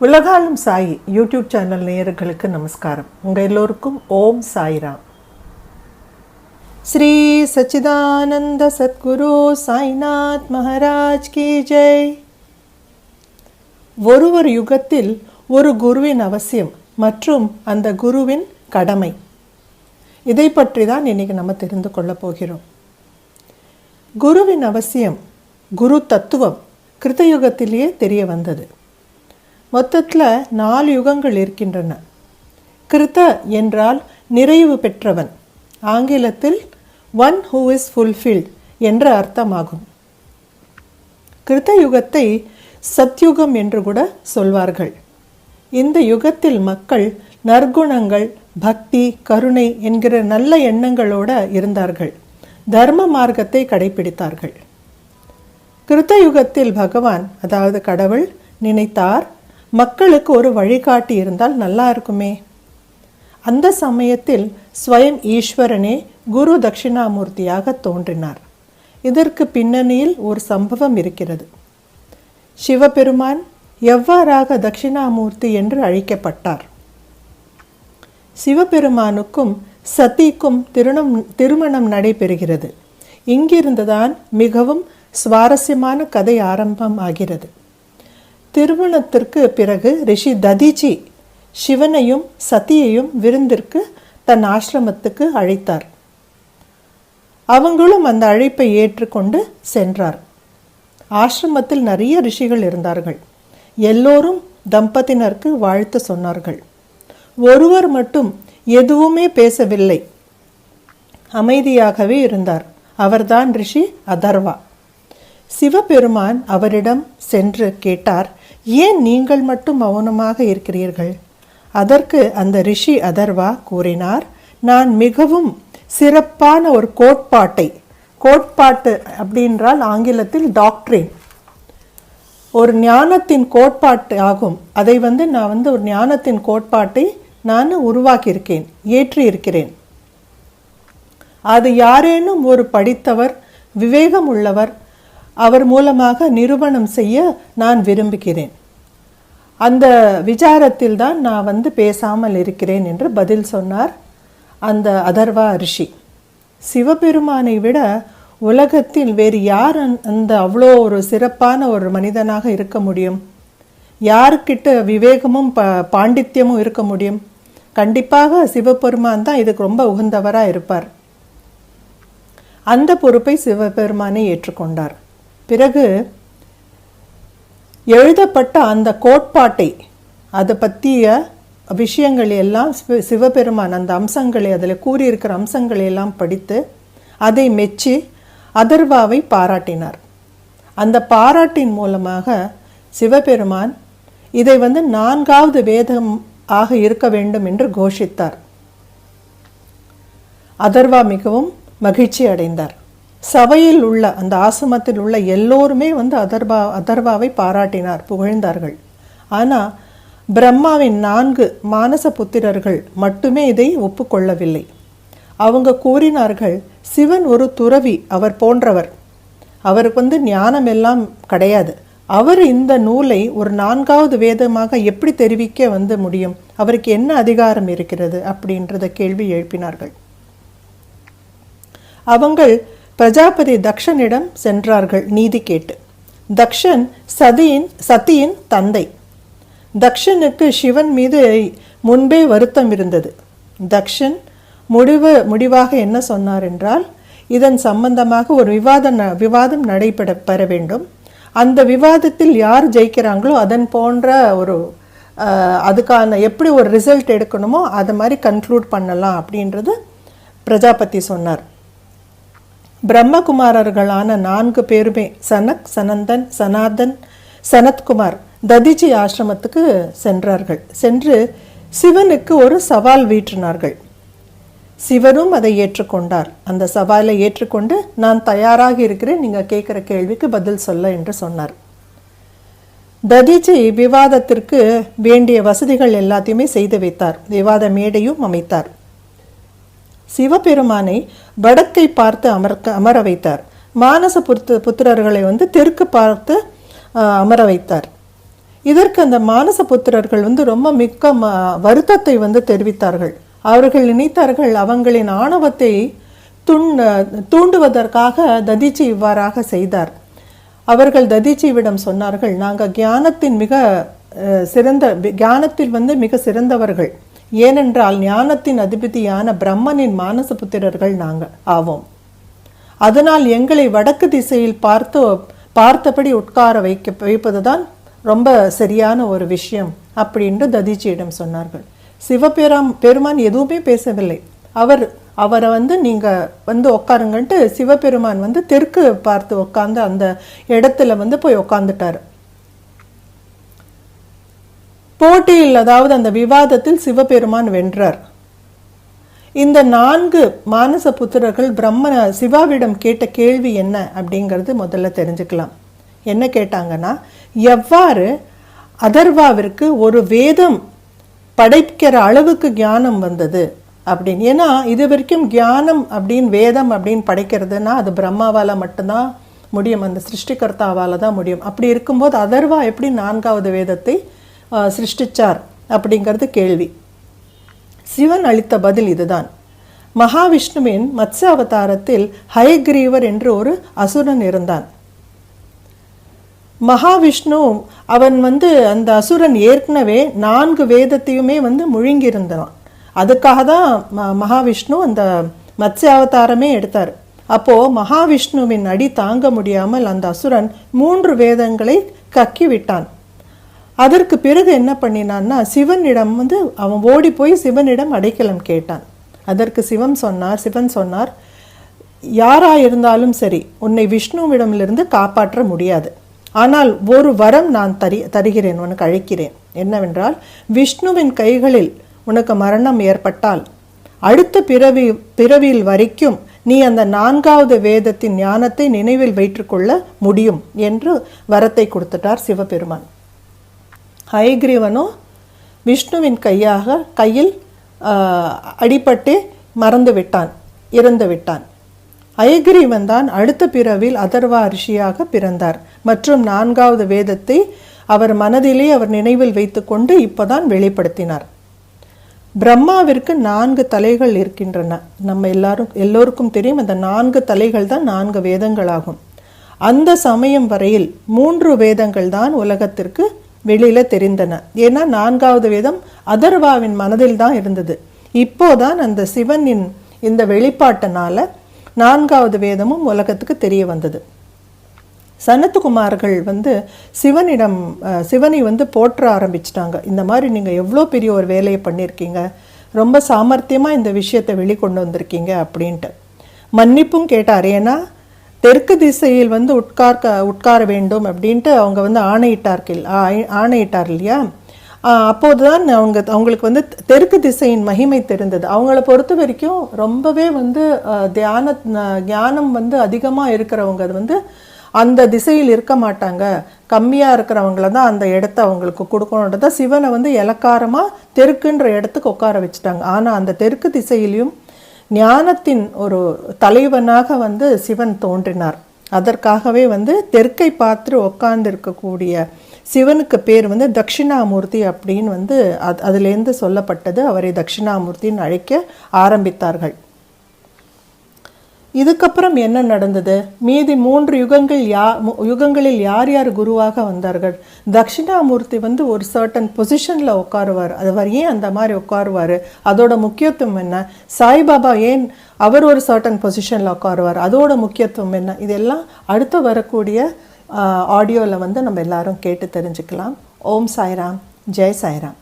உலகாலும் Sai YouTube channel நேயர்களுக்கு நமஸ்காரம். உங்கள் எல்லோருக்கும் ஓம் சாய்ராம். ஸ்ரீ சச்சிதானந்த சத்குரு சாய்நாத் மகாராஜ் கி ஜெய். ஒரு ஒரு யுகத்தில் ஒரு குருவின் அவசியம் மற்றும் அந்த குருவின் கடமை. இதை பற்றி தான் இன்னைக்கு நம்ம தெரிந்து கொள்ளப் போகிறோம். குருவின் அவசியம் குரு தத்துவம் கிருத்தயுகத்திலேயே தெரிய வந்தது. மொத்தத்தில் நாலு யுகங்கள் இருக்கின்றன. கிருத்த என்றால் நிறைவு பெற்றவன். ஆங்கிலத்தில் ஒன் ஹூ இஸ் ஃபுல்ஃபில்ட் என்ற அர்த்தமாகும். கிருத்த யுகத்தை சத்யுகம் என்று கூட சொல்வார்கள். இந்த யுகத்தில் மக்கள் நற்குணங்கள் பக்தி கருணை என்கிற நல்ல எண்ணங்களோட இருந்தார்கள். தர்ம மார்க்கத்தை கடைபிடித்தார்கள். கிருத்த யுகத்தில் பகவான் அதாவது கடவுள் நினைத்தார். மக்களுக்கு ஒரு வழிகாட்டி இருந்தால் நல்லா இருக்குமே. அந்த சமயத்தில் ஸ்வயம் ஈஸ்வரனே குரு தட்சிணாமூர்த்தியாக தோன்றினார். இதற்கு பின்னணியில் ஒரு சம்பவம் இருக்கிறது. சிவபெருமான் எவ்வாறாக தட்சிணாமூர்த்தி என்று அழைக்கப்பட்டார்? சிவபெருமானுக்கும் சதிக்கும் திருணம் திருமணம் நடைபெறுகிறது. இங்கிருந்துதான் மிகவும் சுவாரஸ்யமான கதை ஆரம்பம் ஆகிறது. திருமணத்திற்கு பிறகு ரிஷி ததிஜி சிவனையும் சதியையும் விருந்திற்கு தன் ஆசிரமத்துக்கு அழைத்தார். அவங்களும் அந்த அழைப்பை ஏற்றுக்கொண்டு சென்றார். ஆசிரமத்தில் நிறைய ரிஷிகள் இருந்தார்கள். எல்லோரும் தம்பதியினருக்கு வாழ்த்து சொன்னார்கள். ஒருவர் மட்டும் எதுவுமே பேசவில்லை. அமைதியாகவே இருந்தார். அவர்தான் ரிஷி அதர்வா. சிவபெருமான் அவரிடம் சென்று கேட்டார் ஏன் நீங்கள் மட்டும் மௌனமாக இருக்கிறீர்கள்? அதற்கு அந்த ரிஷி அதர்வா கூறினார் நான் மிகவும் சிறப்பான ஒரு கோட்பாட்டை கோட்பாட்டு அப்படின்றால் ஆங்கிலத்தில் டாக்டரின் ஒரு ஞானத்தின் கோட்பாட்டு ஆகும். அதை வந்து நான் வந்து ஒரு ஞானத்தின் கோட்பாட்டை நான் உருவாக்கியிருக்கேன் ஏற்றியிருக்கிறேன். அது யாரேனும் ஒரு படித்தவர் விவேகம் உள்ளவர் அவர் மூலமாக நிரூபணம் செய்ய நான் விரும்புகிறேன். அந்த விசாரத்தில் தான் நான் வந்து பேசாமல் இருக்கிறேன் என்று பதில் சொன்னார் அந்த அதர்வா ரிஷி. சிவபெருமானை விட உலகத்தில் வேறு யார் அந்த அவ்வளோ ஒரு சிறப்பான ஒரு மனிதனாக இருக்க முடியும்? யாருக்கிட்ட விவேகமும் ப பாண்டித்யமும் இருக்க முடியும்? கண்டிப்பாக சிவபெருமான் தான் இதுக்கு ரொம்ப உகந்தவராக இருப்பார். அந்த பொறுப்பை சிவபெருமானை ஏற்றுக்கொண்டார். பிறகு எழுதப்பட்ட அந்த கோட்பாட்டை அதை பற்றிய விஷயங்கள் எல்லாம் சிவபெருமான் அந்த அம்சங்களை அதில் கூறியிருக்கிற அம்சங்களை எல்லாம் படித்து அதை மெச்சி அதர்வாவை பாராட்டினார். அந்த பாராட்டின் மூலமாக சிவபெருமான் இதை வந்து நான்காவது வேதம் ஆக இருக்க வேண்டும் என்று கோஷித்தார். அதர்வா மிகவும் மகிழ்ச்சி அடைந்தார். சபையில் உள்ள அந்த ஆசிரமத்தில் உள்ள எல்லோருமே வந்து அதர்வா அதர்வாவை பாராட்டினார் புகழ்ந்தார்கள். ஆனால் பிரம்மாவின் நான்கு மானச புத்திரர்கள் மட்டுமே இதை ஒப்புக்கொள்ளவில்லை. அவங்க கூறினார்கள் சிவன் ஒரு துறவி அவர் போன்றவர். அவருக்கு வந்து ஞானம் எல்லாம் கிடையாது. அவர் இந்த நூலை ஒரு நான்காவது வேதமாக எப்படி தெரிவிக்க வந்து முடியும்? அவருக்கு என்ன அதிகாரம் இருக்கிறது? அப்படின்றத கேள்வி எழுப்பினார்கள். அவங்கள் பிரஜாபதி தக்ஷனிடம் சென்றார்கள் நீதி கேட்டு. தக்ஷன் சதியின் சதியின் தந்தை. தக்ஷனுக்கு சிவன் மீது முன்பே வருத்தம் இருந்தது. தக்ஷன் முடிவு முடிவாக என்ன சொன்னார் என்றால் இதன் சம்பந்தமாக ஒரு விவாத விவாதம் நடைபெற பெற வேண்டும். அந்த விவாதத்தில் யார் ஜெயிக்கிறாங்களோ அதன் போன்ற ஒரு அதுக்கான எப்படி ஒரு ரிசல்ட் எடுக்கணுமோ அதை மாதிரி கன்க்ளூட் பண்ணலாம் அப்படின்றது பிரஜாபதி சொன்னார். பிரம்மகுமாரர்களான நான்கு பேருமே சனக் சனந்தன் சனாதன் சனத்குமார் ததிஜி ஆசிரமத்துக்கு சென்றார்கள். சென்று சிவனுக்கு ஒரு சவால் வீற்றினார்கள். சிவனும் அதை ஏற்றுக்கொண்டார். அந்த சவாலை ஏற்றுக்கொண்டு நான் தயாராக இருக்கிறேன். நீங்கள் கேட்குற கேள்விக்கு பதில் சொல்ல என்று சொன்னார். ததிஜி விவாதத்திற்கு வேண்டிய வசதிகள் எல்லாத்தையுமே செய்து வைத்தார். விவாத மேடையும் அமைத்தார். சிவபெருமானை வடக்கை பார்த்து அமர்க்க அமர வைத்தார். மானச புத்து புத்திரர்களை வந்து தெற்கு பார்த்து அமர வைத்தார். இதற்கு அந்த மானச புத்திரர்கள் வந்து ரொம்ப மிக்க ம வருத்தத்தை வந்து தெரிவித்தார்கள். அவர்கள் நினைத்தார்கள் அவங்களின் ஆணவத்தை துண் தூண்டுவதற்காக ததிச்சி இவ்வாறாக செய்தார். அவர்கள் ததிச்சிவிடம் சொன்னார்கள் நாங்கள் ஞானத்தின் மிக அஹ், சிறந்த ஞானத்தில் வந்து மிக சிறந்தவர்கள். ஏனென்றால் ஞானத்தின் அதிபதியான பிரம்மனின் மானச புத்திரர்கள் நாங்கள் ஆவோம். அதனால் எங்களை வடக்கு திசையில் பார்த்து பார்த்தபடி உட்கார வைக்க வைப்பதுதான் ரொம்ப சரியான ஒரு விஷயம் அப்படின்று ததிச்சியிடம் சொன்னார்கள். சிவபெராம் பெருமான் எதுவுமே பேசவில்லை. அவர் அவரை வந்து நீங்கள் வந்து உட்காருங்கன்ட்டு சிவபெருமான் வந்து தெற்கு பார்த்து உட்காந்து அந்த இடத்துல வந்து போய் உட்காந்துட்டார் போட்டியில் அதாவது அந்த விவாதத்தில் சிவபெருமான் வென்றார். இந்த நான்கு மானச புத்திரர்கள் பிரம்ம சிவாவிடம் கேட்ட கேள்வி என்ன அப்படிங்கிறது முதல்ல தெரிஞ்சுக்கலாம். என்ன கேட்டாங்கன்னா எவ்வாறு அதர்வாவிற்கு ஒரு வேதம் படைக்கிற அளவுக்கு ஞானம் வந்தது அப்படின்னு. ஏன்னா இது வரைக்கும் ஞானம் அப்படின்னு வேதம் அப்படின்னு படைக்கிறதுனா அது பிரம்மாவால மட்டும்தான் முடியும். அந்த சிருஷ்டிகர்த்தாவால் தான் முடியும். அப்படி இருக்கும்போது அதர்வா எப்படி நான்காவது வேதத்தை சிருஷ்டிச்சார் அப்படிங்கிறது கேள்வி. சிவன் அளித்த பதில் இதுதான். மகாவிஷ்ணுவின் மத்ஸ்ய அவதாரத்தில் ஹயக்ரீவர் என்று ஒரு அசுரன் இருந்தான். மகாவிஷ்ணு அவன் வந்து அந்த அசுரன் ஏற்கனவே நான்கு வேதத்தையுமே வந்து முழுங்கியிருந்தான். அதுக்காக தான் ம- மகாவிஷ்ணு அந்த மத்ஸ்ய அவதாரமே எடுத்தார். அப்போது மகாவிஷ்ணுவின் அடி தாங்க முடியாமல் அந்த அசுரன் மூன்று வேதங்களை கக்கி விட்டான் அதற்கு பிறகு என்ன பண்ணினான்னா சிவனிடம் வந்து அவன் ஓடி போய் சிவனிடம் அடைக்கலம் கேட்டான். அதற்கு சிவன் சொன்னார் சிவன் சொன்னார் யாரா இருந்தாலும் சரி உன்னை விஷ்ணுவிடமிலிருந்து காப்பாற்ற முடியாது. ஆனால் ஒரு வரம் நான் தரி தருகிறேன் உனக்கு அழைக்கிறேன். என்னவென்றால் விஷ்ணுவின் கைகளில் உனக்கு மரணம் ஏற்பட்டால் அடுத்த பிறவி பிறவியில் வரைக்கும் நீ அந்த நான்காவது வேதத்தின் ஞானத்தை நினைவில் வைத்துக்கொள்ள முடியும் என்று வரத்தை கொடுத்துட்டார் சிவபெருமான். ஹயக்ரீவனோ விஷ்ணுவின் கையாக கையில் ஆஹ், அடிபட்டு மறந்து விட்டான் இறந்து விட்டான். அயகிரீவன் தான் அடுத்த பிறவில் அதர்வா ரிஷியாக பிறந்தார். மற்றும் நான்காவது வேதத்தை அவர் மனதிலே அவர் நினைவில் வைத்துக்கொண்டு இப்போதான் வெளிப்படுத்தினார். பிரம்மாவிற்கு நான்கு தலைகள் இருக்கின்றன. நம்ம எல்லாரும் எல்லோருக்கும் தெரியும் அந்த நான்கு தலைகள் தான் நான்கு வேதங்களாகும். அந்த சமயம் வரையில் மூன்று வேதங்கள் தான் உலகத்திற்கு வெளியில் தெரிந்தன. ஏன்னா நான்காவது வேதம் அதர்வாவின் மனதில் தான் இருந்தது. இப்போதான் அந்த சிவனின் இந்த வெளிப்பாட்டினால நான்காவது வேதமும் உலகத்துக்கு தெரிய வந்தது. சனத்துக்குமார்கள் வந்து சிவனிடம் சிவனை வந்து போற்ற ஆரம்பிச்சிட்டாங்க. இந்த மாதிரி நீங்கள் எவ்வளோ பெரிய ஒரு வேலையை பண்ணியிருக்கீங்க? ரொம்ப சாமர்த்தியமாக இந்த விஷயத்தை வெளிக்கொண்டு வந்திருக்கீங்க அப்படின்ட்டு. மன்னிப்பும் கேட்டார். ஏன்னா தெற்கு திசையில் வந்து உட்கார்க்க உட்கார வேண்டும் அப்படின்ட்டு அவங்க வந்து ஆணையிட்டார்கள் ஆ- ஆணையிட்டார் இல்லையா? அப்போது தான் அவங்க அவங்களுக்கு வந்து தெற்கு திசையின் மகிமை தெரிந்தது. அவங்கள பொறுத்த வரைக்கும் ரொம்பவே வந்து தியான ஞானம் வந்து அதிகமாக இருக்கிறவங்க அது வந்து அந்த திசையில் இருக்க மாட்டாங்க. கம்மியாக இருக்கிறவங்கள தான் அந்த இடத்த அவங்களுக்கு கொடுக்கணுன்றத சிவனை வந்து இலக்காரமாக தெற்குன்ற இடத்துக்கு உட்கார வச்சுட்டாங்க. ஆனால் அந்த தெற்கு திசையிலையும் ஞானத்தின் ஒரு தலைவனாக வந்து சிவன் தோன்றினார். அதற்காகவே வந்து தெற்கை பார்த்து உட்கார்ந்து இருக்கக்கூடிய சிவனுக்கு பேர் வந்து தட்சிணாமூர்த்தி அப்படின்னு வந்து அது அதுலேருந்து சொல்லப்பட்டது. அவரை தட்சிணாமூர்த்தின்னு அழைக்க ஆரம்பித்தார்கள். இதுக்கப்புறம் என்ன நடந்தது? மீதி மூன்று யுகங்கள் யா மு- யுகங்களில் யார் யார் குருவாக வந்தார்கள்? தட்சிணாமூர்த்தி வந்து ஒரு சர்டன் பொசிஷனில் உட்காருவார். அவர் ஏன் அந்த மாதிரி உட்காருவார்? அதோட முக்கியத்துவம் என்ன? சாய்பாபா ஏன் அவர் ஒரு சர்டன் பொசிஷனில் உட்காருவார்? அதோட முக்கியத்துவம் என்ன? இதெல்லாம் அடுத்து வரக்கூடிய ஆடியோவில் வந்து நம்ம எல்லாரும் கேட்டு தெரிஞ்சுக்கலாம். ஓம் சாய்ராம். ஜெய் சாய்ராம்.